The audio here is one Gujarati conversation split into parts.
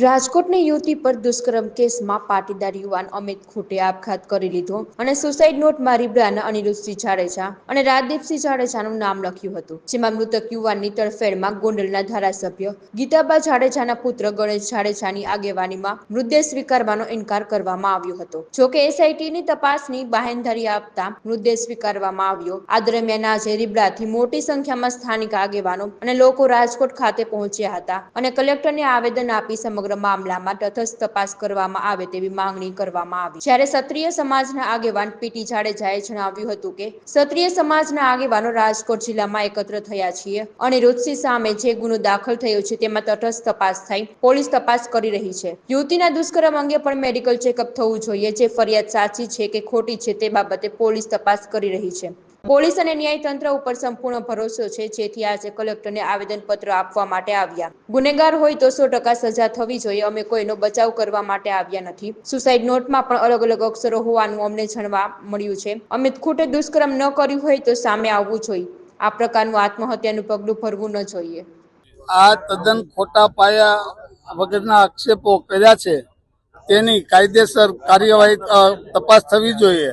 રાજકોટની યુવતી પર દુષ્કર્મ કેસમાં પાટીદાર યુવાન અમિત ખૂટે આપઘાત કરી લીધો અને સુસાઇડ નોટ મારી બ્રાના અનિરુદ્ધસિંહ જાડેજા અને રાજદીપસિંહ જાડેજાનું નામ લખ્યું હતું, જેમાં મૃતક યુવાનની તરફેણમાં ગોંડલના ધારાસભ્ય ગીતાબા જાડેજાના પુત્ર ગણેશ જાડેજાની આગેવાનીમાં મૃતદેહ સ્વીકારવાનો ઇનકાર કરવામાં આવ્યો હતો. જોકે એસઆઈટીની તપાસની બાહેંધરી આપતા મૃતદેહ સ્વીકારવામાં આવ્યો. આ દરમિયાન આજે રીબડાથી મોટી સંખ્યામાં સ્થાનિક આગેવાનો અને લોકો રાજકોટ ખાતે પહોંચ્યા હતા અને કલેક્ટરને આવેદન આપી સમગ્ર મામલામાં તટસ્થ તપાસ કરવામાં આવે તેવી માંગણી કરવામાં આવી. જ્યારે ક્ષત્રિય સમાજના આગેવાન પીટી જાડેજાએ જણાવ્યું હતું કે, ક્ષત્રિય સમાજના આગેવાનો રાજકોટ જિલ્લામાં એકત્ર થયા છીએ અને રુચિ સામે જે ગુનો દાખલ થયો છે તેમાં તટસ્થ તપાસ થઈ પોલીસ તપાસ કરી રહી છે. યુવતીના દુષ્કર્મ અંગે પણ મેડિકલ ચેકઅપ થવું જોઈએ, જે ફરિયાદ સાચી છે કે ખોટી છે તે બાબતે પોલીસ તપાસ કરી રહી છે. પોલીસ અને ન્યાયતંત્ર ઉપર સંપૂર્ણ ભરોસો છે, જેથી આજે કલેક્ટરને આવેદનપત્ર આપવા માટે આવ્યા. ગુનેગાર હોય તો સો ટકા સજા થવી જોઈએ. અમે કોઈનો બચાવ કરવા માટે આવ્યા નથી. સુસાઇડ નોટમાં પણ અલગ અલગ અક્ષરો હોવાનું અમને જાણવા મળ્યું છે. અમે ખૂટે દુષ્કર્મ ન કર્યું હોય તો સામે આવવું જોઈએ. આ પ્રકારનું આત્મહત્યાનું પગલું ભરવું ન જોઈએ. આ તદ્દન ખોટા પાયા વગરના આક્ષેપો કર્યા છે. તેની કાયદેસર કાર્યવાહી તપાસ થવી જોઈએ.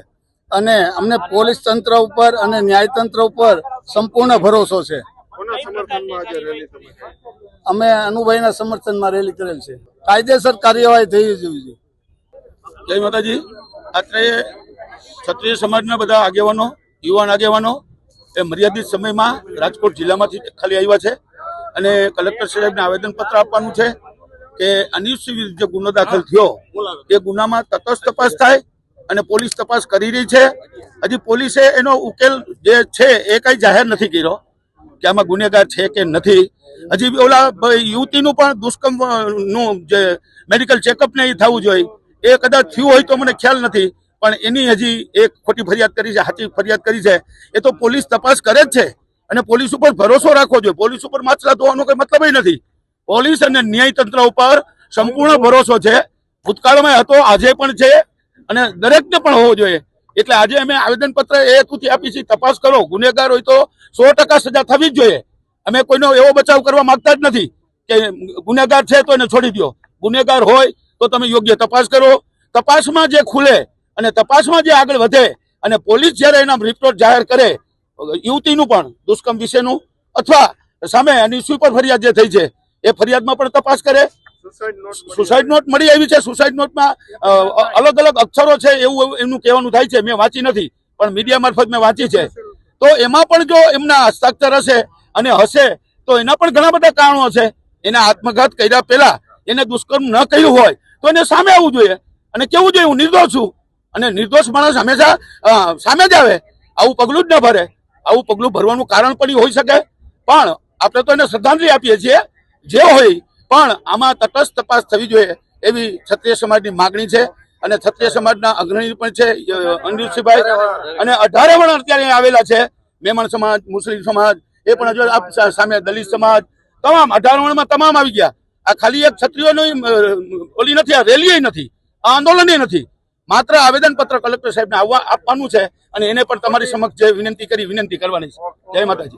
અને અમને પોલીસ તંત્ર ઉપર અને ન્યાયતંત્ર ઉપર સંપૂર્ણ ભરોસો છે. કોના સમર્થનમાં આજે રેલી તમે? અમે અનુભાઈના સમર્થનમાં રેલી કરેલ છે. કાયદેસર કાર્યવાહી થઈ જવી છે. જય માતાજી. અત્રે ક્ષત્રિય સમાજના બધા આગેવાનો યુવાન આગેવાનો એ મર્યાદિત સમયમાં રાજકોટ જિલ્લામાંથી ખાલી આવ્યા છે અને કલેક્ટર સાહેબને આવેદનપત્ર આપવાનું છે કે અનિશ્ચિત વિરુદ્ધ જે ગુનો દાખલ થયો એ ગુનામાં તટસ્થ તપાસ થાય અને પોલીસ તપાસ કરી રહી છે. હજી પોલીસે એનો ઉકેલ જે છે એ કઈ જાહેર નથી કર્યો કે આમાં ગુનેગાર છે કે નથી. હજી ઓલા યુવતીનું પણ દુષ્કર્મનું જે મેડિકલ ચેકઅપ ને એ થવું જોઈએ. એ કદાચ થયું હોય તો મને ખ્યાલ નથી, પણ એની હજી એક ખોટી ફરિયાદ કરી છે, સાચી ફરિયાદ કરી છે. એ તો પોલીસ તપાસ કરે જ છે. અને પોલીસ ઉપર ભરોસો રાખવો જોઈએ. પોલીસ ઉપર માછલા ધોવાનો કોઈ મતલબ નથી. પોલીસ અને ન્યાય તંત્ર ઉપર સંપૂર્ણ ભરોસો છે. ભૂતકાળમાં હતો, આજે પણ છે. અને દરેકને પણ હોવો જોઈએ. એટલે આજે અમે આવેદનપત્ર એ હેતુથી આપી છીએ, તપાસ કરો, ગુનેગાર હોય તો સો ટકા સજા થવી જ જોઈએ. અમે કોઈનો એવો બચાવ કરવા માંગતા જ નથી કે ગુનેગાર છે તો એને છોડી દો ગુનેગાર હોય તો તમે યોગ્ય તપાસ કરો. તપાસમાં જે ખુલે અને તપાસમાં જે આગળ વધે અને પોલીસ જ્યારે એના રિપોર્ટ જાહેર કરે, યુવતીનું પણ, દુષ્કર્મ વિશેનું, અથવા સામે એની સુપર ફરિયાદ જે થઈ છે, એ ફરિયાદમાં પણ તપાસ કરે. સુસાઇડ નોટ મળી આવી. છે. સુસાઇડ નોટમાં અલગ અલગ અક્ષરો છે એવું એમનું કહેવાનું થાય છે. મેં વાંચી નથી પણ મીડિયા મારફત મેં વાંચી છે. તો એમાં પણ જો એમના હસ્તાક્ષર હશે અને હશે તો એના પણ ઘણા બધા કારણો છે એને આત્મઘાત કર્યા પહેલા એને દુષ્કર્મ ન કર્યું હોય તો એને સામે આવવું જોઈએ. અને કેવું જોઈએ? હું નિર્દોષ છું. અને નિર્દોષ માણસ હંમેશા સામે જ આવે. આવું પગલું જ ન ભરે. આવું પગલું ભરવાનું કારણ પણ હોઈ શકે. પણ આપણે તો એને શ્રદ્ધાંજલિ આપીએ છીએ. જે હોય પણ આમાં તટસ્થ તપાસ થવી જોઈએ એવી ક્ષત્રિય સમાજની માગણી છે અને ક્ષત્રિય સમાજના અગ્રણી પણ છે અ, અનિરુદ્ધસિંહભાઈ અને અઢારે પણ અત્યારે આવેલા છે મેમણ સમાજ મુસ્લિમ સમાજ એ પણ હજુ સામે દલિત સમાજ તમામ અઢાર વણમાં તમામ આવી ગયા. આ ખાલી એક ક્ષત્રિયોની ઓલી નથી આ રેલી નથી આ આંદોલન નથી. માત્ર આવેદનપત્ર કલેક્ટર સાહેબને આવવા આપવાનું છે અને એને પણ તમારી સમક્ષ જે વિનંતી કરી વિનંતી કરવાની છે. જય માતાજી.